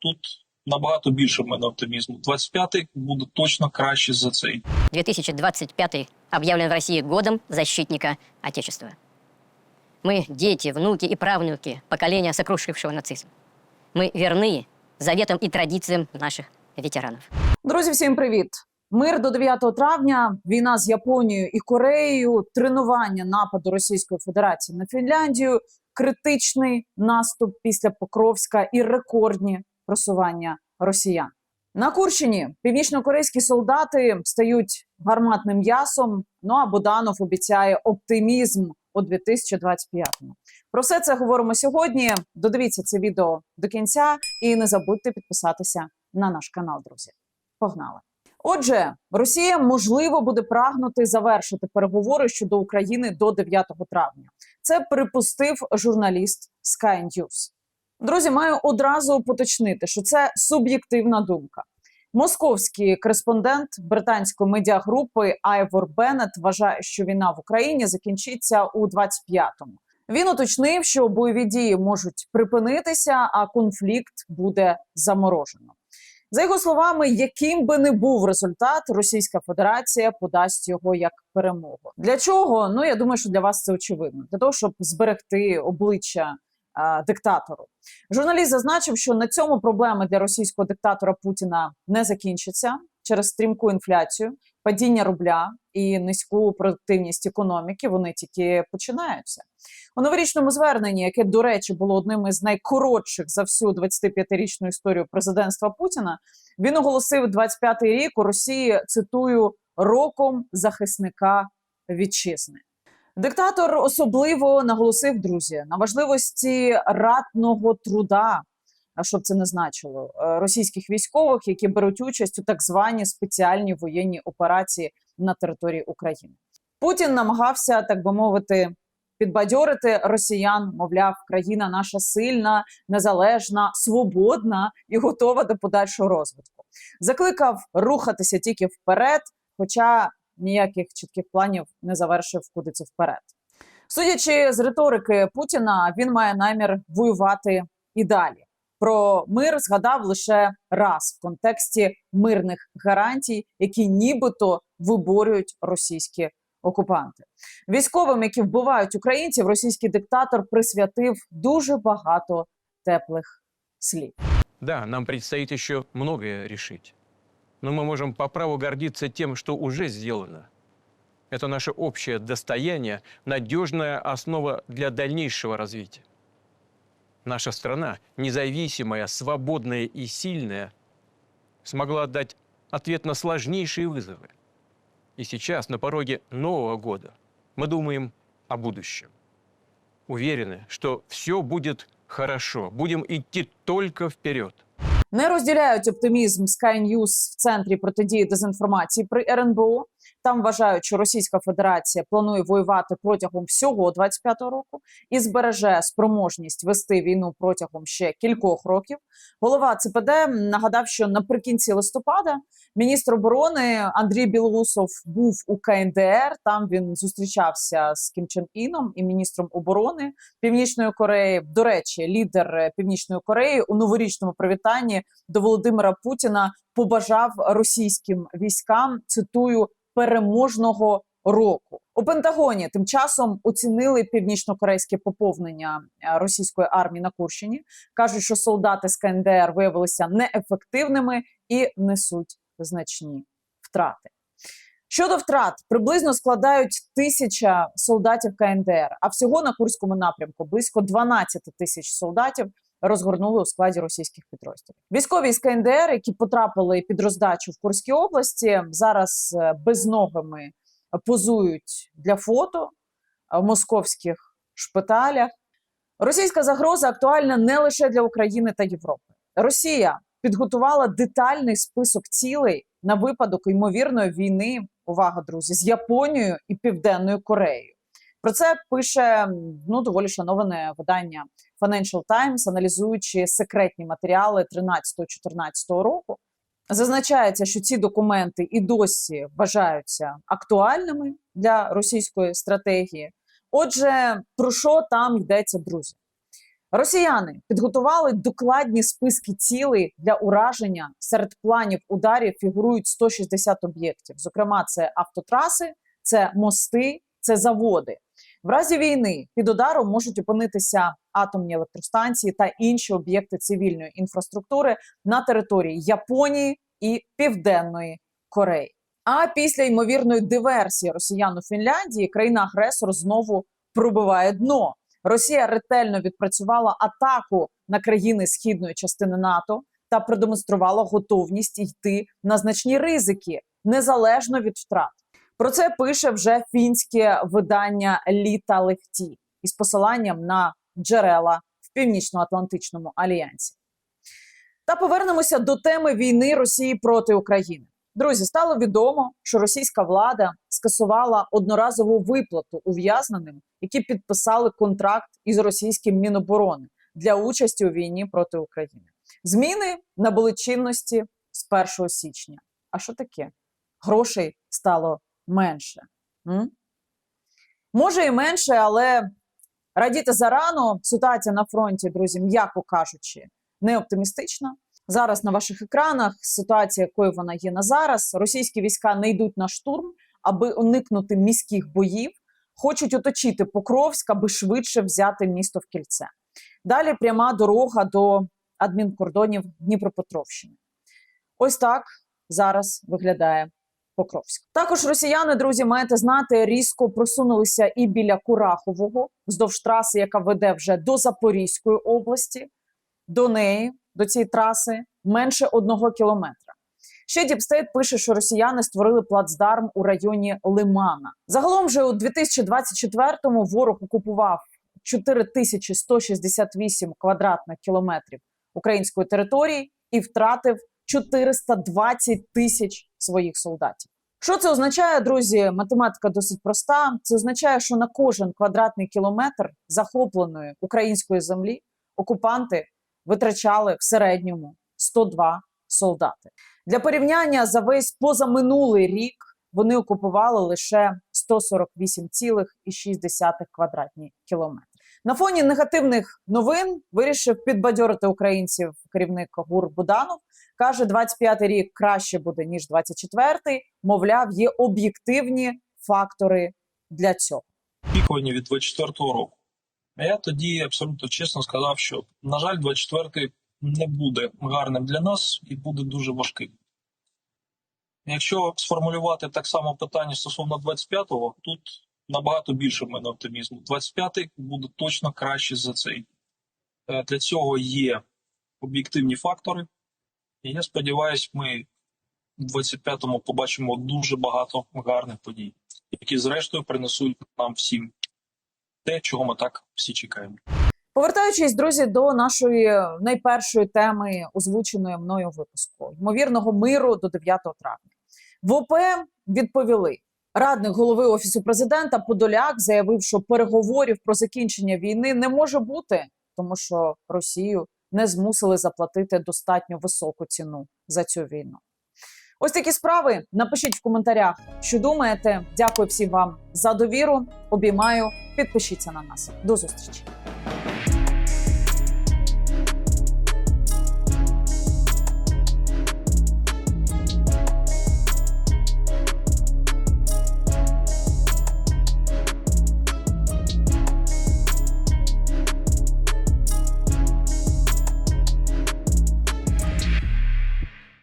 тут набагато більше в мене оптимізму. 25-й буде точно краще за цей. 2025 объявлен в России годом защитника Отечества. Мы дети, внуки и правнуки поколения, сокрушившего нацизм. Мы верны заветам и традициям наших ветеранов. Друзі, всім привіт! Мир до 9 травня, війна з Японією і Кореєю, тренування нападу Російської Федерації на Фінляндію, критичний наступ після Покровська і рекордні просування росіян. На Курщині північнокорейські солдати стають гарматним м'ясом. Ну а Буданов обіцяє оптимізм у 2025-му. Про все це говоримо сьогодні. Додивіться це відео до кінця і не забудьте підписатися на наш канал, друзі. Погнали! Отже, Росія можливо буде прагнути завершити переговори щодо України до 9 травня. Це припустив журналіст Sky News. Друзі, маю одразу поточнити, що це суб'єктивна думка. Московський кореспондент британської медіагрупи Айвор Беннет вважає, що війна в Україні закінчиться у 25-му. Він уточнив, що бойові дії можуть припинитися, а конфлікт буде заморожено. За його словами, яким би не був результат, Російська Федерація подасть його як перемогу. Для чого? Ну я думаю, що для вас це очевидно. Для того, щоб зберегти обличчя диктатору. Журналіст зазначив, що на цьому проблеми для російського диктатора Путіна не закінчаться через стрімку інфляцію, падіння рубля і низьку продуктивність економіки. Вони тільки починаються. У новорічному зверненні, яке, до речі, було одним із найкоротших за всю 25-річну історію президентства Путіна, він оголосив 25-й рік у Росії цитую роком захисника вітчизни. Диктатор особливо наголосив друзі на важливості ратного труда. Що б це не значило е, російських військових, які беруть участь у так звані спеціальні воєнні операції на території України. Путін намагався, так би мовити, підбадьорити росіян. Мовляв, країна наша сильна, незалежна, свободна і готова до подальшого розвитку. Закликав рухатися тільки вперед, хоча ніяких чітких планів не завершив куди це вперед. Судячи з риторики Путіна, він має намір воювати і далі. Про мир згадав лише раз в контексті мирних гарантій, які нібито виборюють російські окупанти. Військовим, які вбивають українців, російський диктатор присвятив дуже багато теплих слів. Да, нам предстоит еще многое решить. Но мы можем по праву гордиться тем, что уже сделано. Это наше общее достояние, надежная основа для дальнейшего развития. Наша страна, независимая, свободная и сильная, смогла дать ответ на сложнейшие вызовы. И сейчас, на пороге Нового года, мы думаем о будущем. Уверены, что все будет хорошо, будем идти только вперед. Не розділяють оптимізм Sky News в центрі протидії дезінформації при РНБО. Там вважають, що Російська Федерація планує воювати протягом всього 25-го року і збереже спроможність вести війну протягом ще кількох років. Голова ЦПД нагадав, що наприкінці листопада міністр оборони Андрій Білоусов був у КНДР. Там він зустрічався з Кім Чен Іном і міністром оборони Північної Кореї. До речі, лідер Північної Кореї у новорічному привітанні до Володимира Путіна побажав російським військам цитую переможного року. У Пентагоні тим часом оцінили північнокорейське поповнення е, російської армії на Курщині. кажуть, що солдати з КНДР виявилися неефективними і несуть значні втрати. Щодо втрат, приблизно складають тисяча солдатів КНДР, а всього на Курському напрямку близько 12 тисяч солдатів розгорнули у складі російських підрозділів. Військові з КНДР, які потрапили під роздачу в Курській області, зараз е, безногими позують для фото е, в московських шпиталях. Російська загроза актуальна не лише для України та Європи. Росія підготувала детальний список цілей на випадок ймовірної війни. Увага, друзі, з Японією і Південною Кореєю. Про це пише ну доволі шановане видання Financial Times, аналізуючи секретні матеріали 13-14 року. Зазначається, що ці документи і досі вважаються актуальними для російської стратегії. Отже, про що там йдеться, друзі? Росіяни підготували докладні списки цілей для ураження. Серед планів ударів фігурують 160 об'єктів. Зокрема, це автотраси, це мости, це заводи. В разі війни під ударом можуть опинитися атомні електростанції та інші об'єкти цивільної інфраструктури на території Японії і Південної Кореї. А після ймовірної диверсії росіян у Фінляндії країна-агресор знову пробиває дно. Росія ретельно відпрацювала атаку на країни східної частини НАТО та продемонструвала готовність йти на значні ризики незалежно від втрат. Про це пише вже фінське видання Літа Лехті із посиланням на джерела в Північно-Атлантичному альянсі. Та повернемося до теми війни Росії проти України. Друзі, стало відомо, що російська влада скасувала одноразову виплату ув'язненим, які підписали контракт із російським Міноборони для участі у війні проти України. Зміни набули чинності з 1 січня. А що таке? Грошей стало менше. М? Може і менше, але радіти зарано. Ситуація на фронті, друзі, м'яко кажучи, не оптимістична. Зараз на ваших екранах ситуація, якою вона є на зараз. Російські війська не йдуть на штурм, аби уникнути міських боїв. Хочуть оточити Покровськ, аби швидше взяти місто в кільце. Далі пряма дорога до адмінкордонів Дніпропетровщини. Ось так зараз виглядає Покровськ. Також росіяни, друзі, маєте знати, різко просунулися і біля Курахового, вздовж траси, яка веде вже до Запорізької області. До неї, до цієї траси, менше одного кілометра. Ще Діпстейт пише, що росіяни створили плацдарм у районі Лимана. Загалом же у 2024-му ворог окупував 4168 квадратних кілометрів української території і втратив 420 тисяч своїх солдатів. Що це означає, друзі? Математика досить проста. Це означає, що на кожен квадратний кілометр захопленої української землі окупанти витрачали в середньому 102 солдати. Для порівняння за весь позаминулий рік вони окупували лише 148,6 квадратні кілометри. На фоні негативних новин вирішив підбадьорити українців керівник ГУР Буданов. Каже, 25-й рік краще буде ніж 24-й. Мовляв, є об'єктивні фактори для цього. Очікування від 24-го року. А я тоді абсолютно чесно сказав, що, на жаль, 24-й не буде гарним для нас і буде дуже важким. Якщо сформулювати так само питання стосовно 25-го, тут набагато більше в мене оптимізму. 25-й буде точно краще за цей. Е, Для цього є об'єктивні фактори. І я сподіваюся, ми в 25-му побачимо дуже багато гарних подій, які зрештою принесуть нам всім те, чого ми так всі чекаємо. Повертаючись, друзі, до нашої найпершої теми, озвученої мною випуску ймовірного миру до 9 травня. В ОП відповіли. Радник голови офісу президента Подоляк заявив, що переговорів про закінчення війни не може бути, тому що Росію не змусили заплатити достатньо високу ціну за цю війну. Ось такі справи. Напишіть в коментарях, що думаєте. Дякую всім вам за довіру. Обіймаю. Підпишіться на нас. До зустрічі.